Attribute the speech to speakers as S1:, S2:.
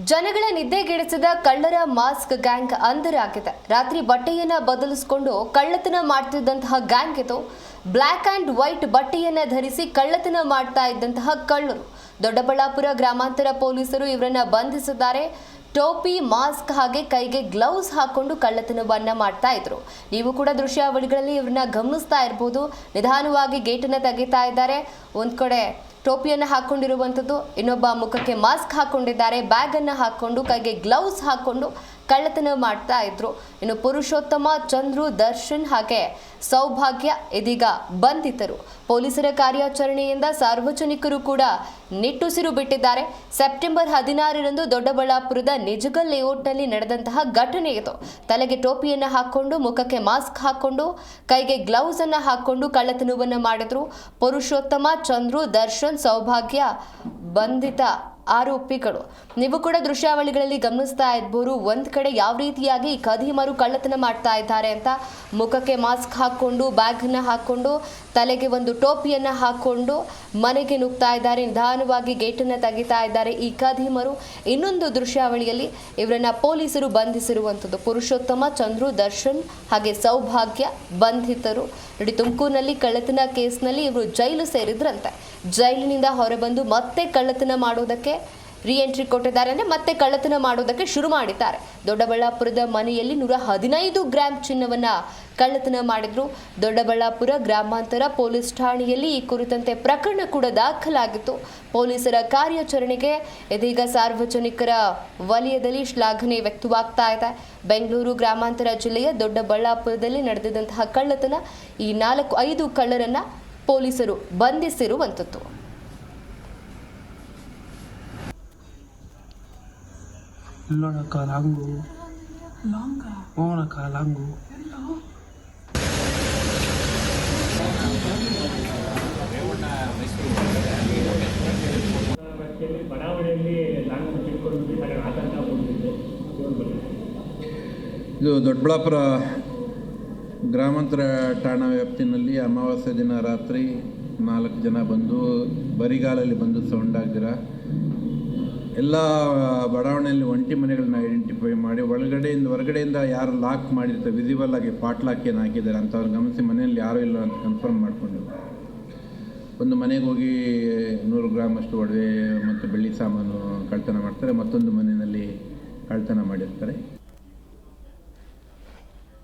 S1: ಜನಗಳ ನಿದ್ದೆಗೆಡಿಸಿದ ಕಳ್ಳರ mask gang ಆಗಿದೆ. ರಾತ್ರಿ ಬಟ್ಟೆಯನ್ನ ಬದಲಿಸಿಕೊಂಡು ಕಳ್ಳತನ ಮಾಡ್ತಿದ್ದಂತಹ ಗ್ಯಾಂಗ್ ಇದು. ಬ್ಲ್ಯಾಕ್ ಆ್ಯಂಡ್ ವೈಟ್ ಬಟ್ಟೆಯನ್ನ ಧರಿಸಿ ಕಳ್ಳತನ ಮಾಡ್ತಾ ಇದ್ದಂತಹ ಕಳ್ಳರು. ದೊಡ್ಡಬಳ್ಳಾಪುರ ಗ್ರಾಮಾಂತರ ಪೊಲೀಸರು ಇವರನ್ನ ಬಂಧಿಸಿದ್ದಾರೆ. ಟೋಪಿ, ಮಾಸ್ಕ್ ಹಾಗೆ ಕೈಗೆ ಗ್ಲೌಸ್ ಹಾಕೊಂಡು ಕಳ್ಳತನವನ್ನ ಮಾಡ್ತಾ ಇದ್ರು. ನೀವು ಕೂಡ ದೃಶ್ಯಾವಳಿಗಳಲ್ಲಿ ಇವ್ರನ್ನ ಗಮನಿಸ್ತಾ ಇರ್ಬೋದು. ನಿಧಾನವಾಗಿ ಗೇಟನ್ನ ತೆಗಿತಾ ಇದ್ದಾರೆ. ಒಂದ್ ಕಡೆ ಟೋಪಿಯನ್ನು ಹಾಕೊಂಡಿರುವಂಥದ್ದು. ಇನ್ನೊಬ್ಬ ಮುಖಕ್ಕೆ ಮಾಸ್ಕ್ ಹಾಕೊಂಡಿದ್ದಾರೆ. ಬ್ಯಾಗನ್ನು ಹಾಕೊಂಡು ಕೈಗೆ ಗ್ಲೌಸ್ ಹಾಕೊಂಡು ಕಳ್ಳತನ ಮಾಡ್ತಾ ಇದ್ರು. ಇನ್ನು ಪುರುಷೋತ್ತಮ ಚಂದ್ರು ದರ್ಶನ್ ಹಾಗೆ ಸೌಭಾಗ್ಯ ಇದೀಗ ಬಂಧಿತರು. ಪೊಲೀಸರ ಕಾರ್ಯಾಚರಣೆಯಿಂದ ಸಾರ್ವಜನಿಕರು ಕೂಡ ನಿಟ್ಟುಸಿರು ಬಿಟ್ಟಿದ್ದಾರೆ. ಸೆಪ್ಟೆಂಬರ್ ಹದಿನಾರರಂದು ದೊಡ್ಡಬಳ್ಳಾಪುರದ ನಿಜಗಲ್ ಲೇಔಟ್ನಲ್ಲಿ ನಡೆದಂತಹ ಘಟನೆ ಇದು ತಲೆಗೆ ಟೋಪಿಯನ್ನು ಹಾಕೊಂಡು, ಮುಖಕ್ಕೆ ಮಾಸ್ಕ್ ಹಾಕೊಂಡು, ಕೈಗೆ ಗ್ಲೌಸ್ ಅನ್ನು ಹಾಕೊಂಡು ಕಳ್ಳತನವನ್ನು ಮಾಡಿದ್ರು. ಪುರುಷೋತ್ತಮ ಚಂದ್ರು ದರ್ಶನ್ ಸೌಭಾಗ್ಯ ಬಂಧಿತ ಆರೋಪಿಗಳು. ನೀವು ಕೂಡ ದೃಶ್ಯಾವಳಿಗಳಲ್ಲಿ ಗಮನಿಸ್ತಾ ಇದ್ಬೋದು ಒಂದ್ ಕಡೆ ಯಾವ ರೀತಿಯಾಗಿ ಈ ಕದೀಮರು ಕಳ್ಳತನ ಮಾಡ್ತಾ ಇದ್ದಾರೆ ಅಂತ ಮುಖಕ್ಕೆ ಮಾಸ್ಕ್ ಹಾಕೊಂಡು ಬ್ಯಾಗ್ನ ಹಾಕೊಂಡು ತಲೆಗೆ ಒಂದು ಟೋಪಿಯನ್ನ ಹಾಕೊಂಡು ಮನೆಗೆ ನುಗ್ತಾ ಇದ್ದಾರೆ, ನಿಧಾನವಾಗಿ ಗೇಟನ್ನು ತೆಗಿತಾ ಇದ್ದಾರೆ ಈ ಖದೀಮರು ಇನ್ನೊಂದು ದೃಶ್ಯಾವಳಿಯಲ್ಲಿ ಇವರನ್ನ ಪೊಲೀಸರು ಬಂಧಿಸಿರುವಂಥದ್ದು. ಪುರುಷೋತ್ತಮ ಚಂದ್ರು ದರ್ಶನ್ ಹಾಗೆ ಸೌಭಾಗ್ಯ ಬಂಧಿತರು. ನೋಡಿ, ತುಮಕೂರಿನಲ್ಲಿ ಕಳ್ಳತನ ಕೇಸ್ನಲ್ಲಿ ಇವರು ಜೈಲು ಸೇರಿದ್ರಂತೆ. ಜೈಲಿನಿಂದ ಹೊರಬಂದು ಮತ್ತೆ ಕಳ್ಳತನ ಮಾಡೋದಕ್ಕೆ ರೀ ಎಂಟ್ರಿ ಕೊಟ್ಟಿದ್ದಾರೆ ಅಂದರೆ ಮತ್ತೆ ಕಳ್ಳತನ ಮಾಡೋದಕ್ಕೆ ಶುರು ಮಾಡಿದ್ದಾರೆ. ದೊಡ್ಡಬಳ್ಳಾಪುರದ ಮನೆಯಲ್ಲಿ ನೂರ ಹದಿನೈದು ಗ್ರಾಂ ಚಿನ್ನವನ್ನ ಕಳ್ಳತನ ಮಾಡಿದ್ರು. ದೊಡ್ಡಬಳ್ಳಾಪುರ ಗ್ರಾಮಾಂತರ ಪೊಲೀಸ್ ಠಾಣೆಯಲ್ಲಿ ಈ ಕುರಿತಂತೆ ಪ್ರಕರಣ ಕೂಡ ದಾಖಲಾಗಿತ್ತು. ಪೊಲೀಸರ ಕಾರ್ಯಾಚರಣೆಗೆ ಇದೀಗ ಸಾರ್ವಜನಿಕರ ವಲಯದಲ್ಲಿ ಶ್ಲಾಘನೆ ವ್ಯಕ್ತವಾಗ್ತಾ ಇದೆ. ಬೆಂಗಳೂರು ಗ್ರಾಮಾಂತರ ಜಿಲ್ಲೆಯ ದೊಡ್ಡಬಳ್ಳಾಪುರದಲ್ಲಿ ನಡೆದಿದ್ದಂತಹ ಕಳ್ಳತನ ಈ ನಾಲ್ಕು ಐದು ಕಳ್ಳರನ್ನ ಪೊಲೀಸರು ಬಂಧಿಸಿರುವಂಥದ್ದು
S2: ಇಲ್ಲೋಣಕ್ಕ ಲಾಂಗು ಹೋಣಕ್ಕ ಲಾಂಗು
S3: ಇದು ದೊಡ್ಡಬಳ್ಳಾಪುರ ಗ್ರಾಮಾಂತರ ಠಾಣಾ ವ್ಯಾಪ್ತಿನಲ್ಲಿ ಅಮಾವಾಸ್ಯೆ ದಿನ ರಾತ್ರಿ ನಾಲ್ಕು ಜನ ಬಂದು ಬರಿಗಾಲಲ್ಲಿ ಬಂದು ಸೌಂಡ್ ಆಗ್ದಿರ ಎಲ್ಲ ಬಡಾವಣೆಯಲ್ಲಿ ಒಂಟಿ ಮನೆಗಳನ್ನ ಐಡೆಂಟಿಫೈ ಮಾಡಿ, ಒಳಗಡೆಯಿಂದ, ಹೊರಗಡೆಯಿಂದ ಯಾರು ಲಾಕ್ ಮಾಡಿರ್ತಾರೆ ವಿಸಿಬಲ್ ಆಗಿ ಪಾಟ್ ಲಾಕ್ ಏನು ಹಾಕಿದ್ದಾರೆ ಅಂಥವ್ರು ಗಮನಿಸಿ, ಮನೆಯಲ್ಲಿ ಯಾರೂ ಇಲ್ಲ ಅಂತ ಕನ್ಫರ್ಮ್ ಮಾಡಿಕೊಂಡು ಒಂದು ಮನೆಗೆ ಹೋಗಿ ನೂರು ಗ್ರಾಮ್ ಅಷ್ಟು ಒಡವೆ ಮತ್ತು ಬೆಳ್ಳಿ ಸಾಮಾನು ಕಳ್ತನ ಮಾಡ್ತಾರೆ, ಮತ್ತೊಂದು ಮನೆಯಲ್ಲಿ ಕಳ್ತನ ಮಾಡಿರ್ತಾರೆ.